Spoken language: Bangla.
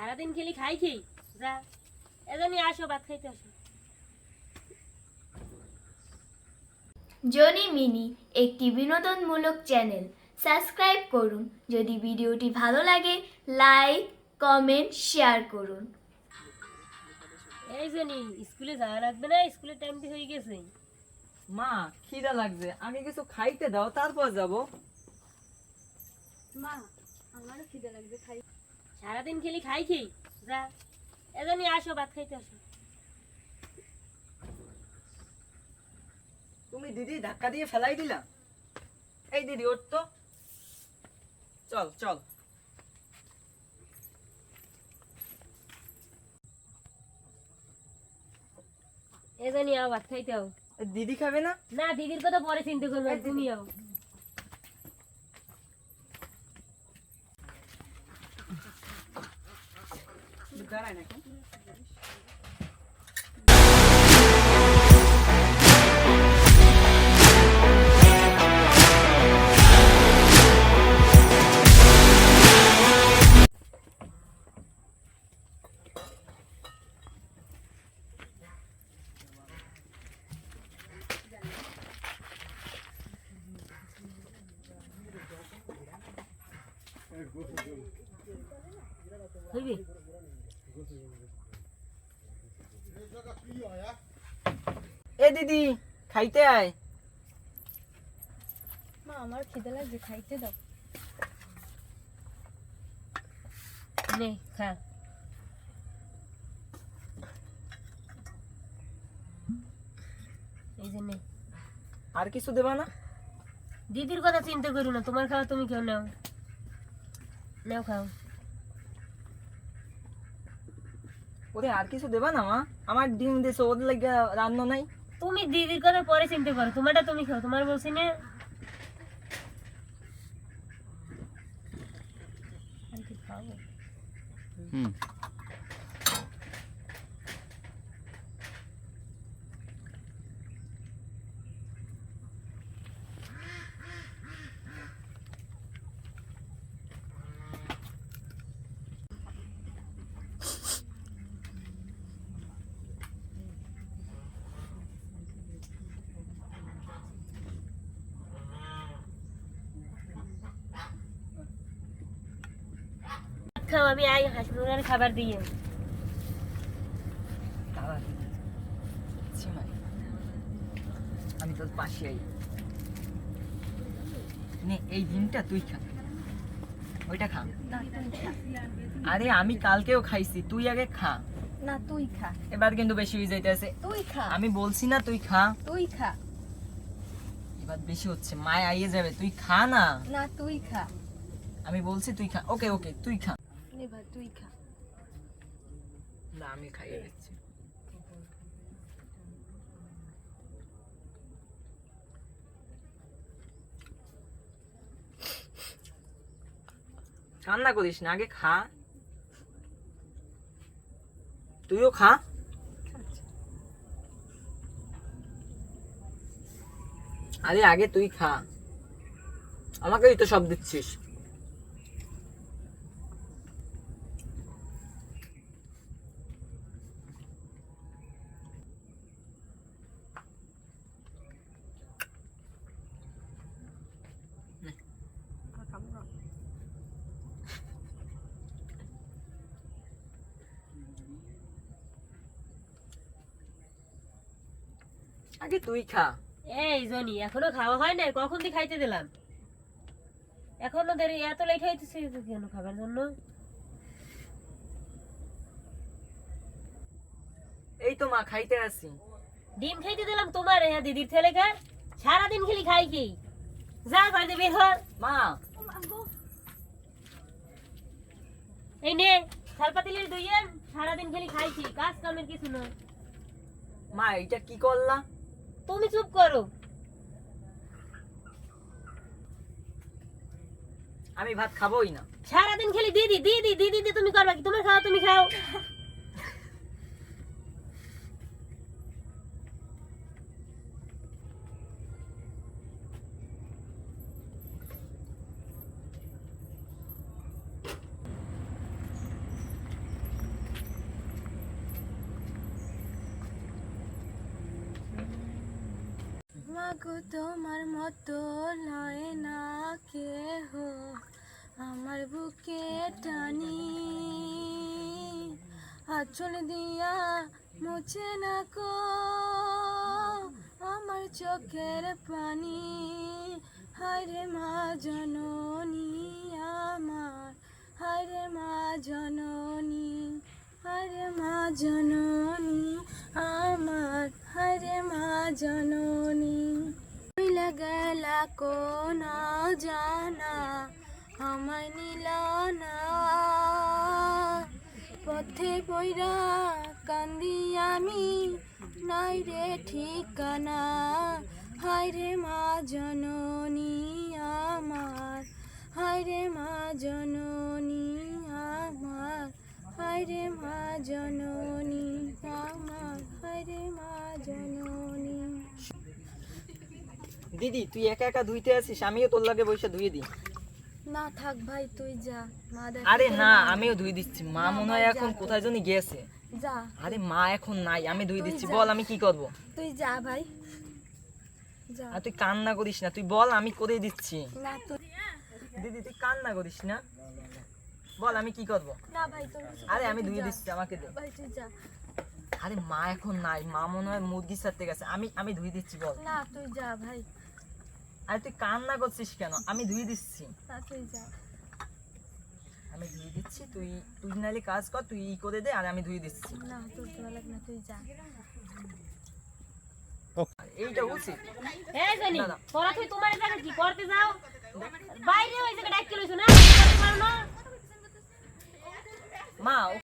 সারাদিন খেলি খাই খেই। যা এজনই আসো ভাত খাইতে আসো। জনি মিনি একটি বিনোদনমূলক চ্যানেল। সাবস্ক্রাইব করুন যদি ভিডিওটি ভালো লাগে লাইক কমেন্ট শেয়ার করুন। এই জনি স্কুলে যাওয়া লাগবে না? স্কুলের টাইম তো হয়ে গেছে। মা খিদা লাগছে। আমি কিছু খাইতে দাও তারপর যাব। মা আমারও খিদে লাগবে খাই। সারাদিন খেলি খাই খেই। যা এজনই আসো ভাত খাইতে আসো। তুমি দিদি ধাক্কা দিয়ে ফেলাই দিলা? এই দিদি ওঠ তো। চল চল। এজনই আও ভাত খাইতে দিদি খাবে না? না দিদির কথা পরে চিন্তা করবে তুমি আও। দাঁড়ায় নাকি হইবে এ দিদি খাইতে আয়। মা আমার খিদে লাগছে খাইতে দাও। নে খা। এই যে নে। আর কিছু দেবা না? দিদির কথা চিন্তা করো না তোমার খাওয়া তুমি কেউ নাও। নাও খাও। ওরে আর কিছু দেবা না মা? আমার ডিম দিছে ওদের লাগে রান্না নাই। তুমি দিদির কথা পরে চিন্তা করো তোমারটা তুমি খাও তোমার বলছি না। আর কি খাব? খাও আমি আই খাবার দিয়ে। আমি তোর পাশে আই। নে এই ডিমটা তুই খা। ওইটা খা। আরে আমি কালকেও খাইছি তুই আগে খা। না তুই খা। এবার কিন্তু বেশি হয়ে যাইতেছে। তুই খা। আমি বলছি না তুই খা। তুই খা। এবার বেশি হচ্ছে মায় আইয়ে যাবে তুই খা না। না তুই খা। আমি বলছি তুই খা। ওকে ওকে তুই খা। এবার তুই খা। না, আমি খাইয়ে দিচ্ছি। কান্না করিস না, আগে খা। তুইও খা। আরে, আগে তুই খা। আমাকেই তো সব দিচ্ছিস। আগে তুই খা। এই জনি এখনও খাওয়া হয় না কখন দিয়ে খাইতে দিলাম? এখনও দেরি এত লেট হইতেছে কেন খাবার জন্য? এই তো মা খাইতে আসি। ডিম খাইতে দিলাম তোমার হ্যাঁ দিদির ছেলে খা সারাদিন খেলি খাই কি? যা বাড়িতে বের হ। মা। এই নে থালপাতিলের দুইয়েন সারাদিন খেলি খাই কি? কাজ কামের কিছু না মা এটা কি করলা? তুমি চুপ করো। আমি ভাত খাবোই না। সারাদিন খেলি দিদি দিদি দিদি তুমি করবা কি? তোমার খাও তুমি খাও। মাগো তোমার মতো লয় না কেহ। আমার বুকে টানি, আঁচল দিয়া মুছে না কো আমার চোখের পানি হায়রে মা জননী আমার হায়রে মা জননী হায়রে মা জননী আমার হায়রে মা জননী ভুইলা গেলা কোন জানা আমায় না। পথে পইরা কান্দি আমি, নাই রে ঠিকানা। হায় রে মা জননী আমার, হায় রে মা জননী আমার, হায় রে মা জননী আমার, হায় রে মা জননী। দিদি, তুই একা একা ধুইতে আছিস আমিও তোর লাগে বসে ধুয়ে দিই। না থাক ভাই তুই যা। মা দেখ আরে না আমিও ধুই দিচ্ছি। মা মনে হয় এখন কোথায় জানি গেছে যা। আরে মা এখন নাই আমি ধুই দিচ্ছি। বল আমি কি করব? তুই যা ভাই। যা। আর তুই কান্না করিস না। তুই বল আমি করে দিচ্ছি। না তুই দিদি তুই কান্না করিস না। বল আমি কি করব? না ভাই কিছু আরে আমি তুই ধুয়ে দিচ্ছি আমাকে দে। ভাই তুই যা। আরে মা এখন নাই। মা মনে হয় মুরগি ছাড়তে গেছে। আমি আমি ধুই দিচ্ছি বল। না তুই যা ভাই। আরে তুই কান্না করছিস কেন? আমি ধুই দিচ্ছি। আমি ধুই দিচ্ছি তুই তুই নাহলে কাজ কর তুই ই করে দে আর আমি ধুই দিচ্ছি। না তোর ভালো লাগে না তুই যা। এইটা উচিত। এই জানি। তোরা তুই তোমার জায়গা কি করতে যাও? বাইরে ওই জায়গা ডাক লইছো না? মা